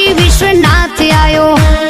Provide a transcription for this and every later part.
કાશી વિશ્વનાથ આયો.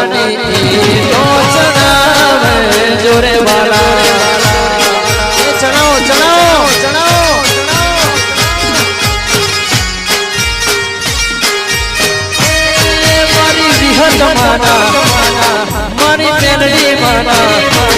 ભગવાનની તો ચડાવે જોરે વાલા મારી વિહત માના.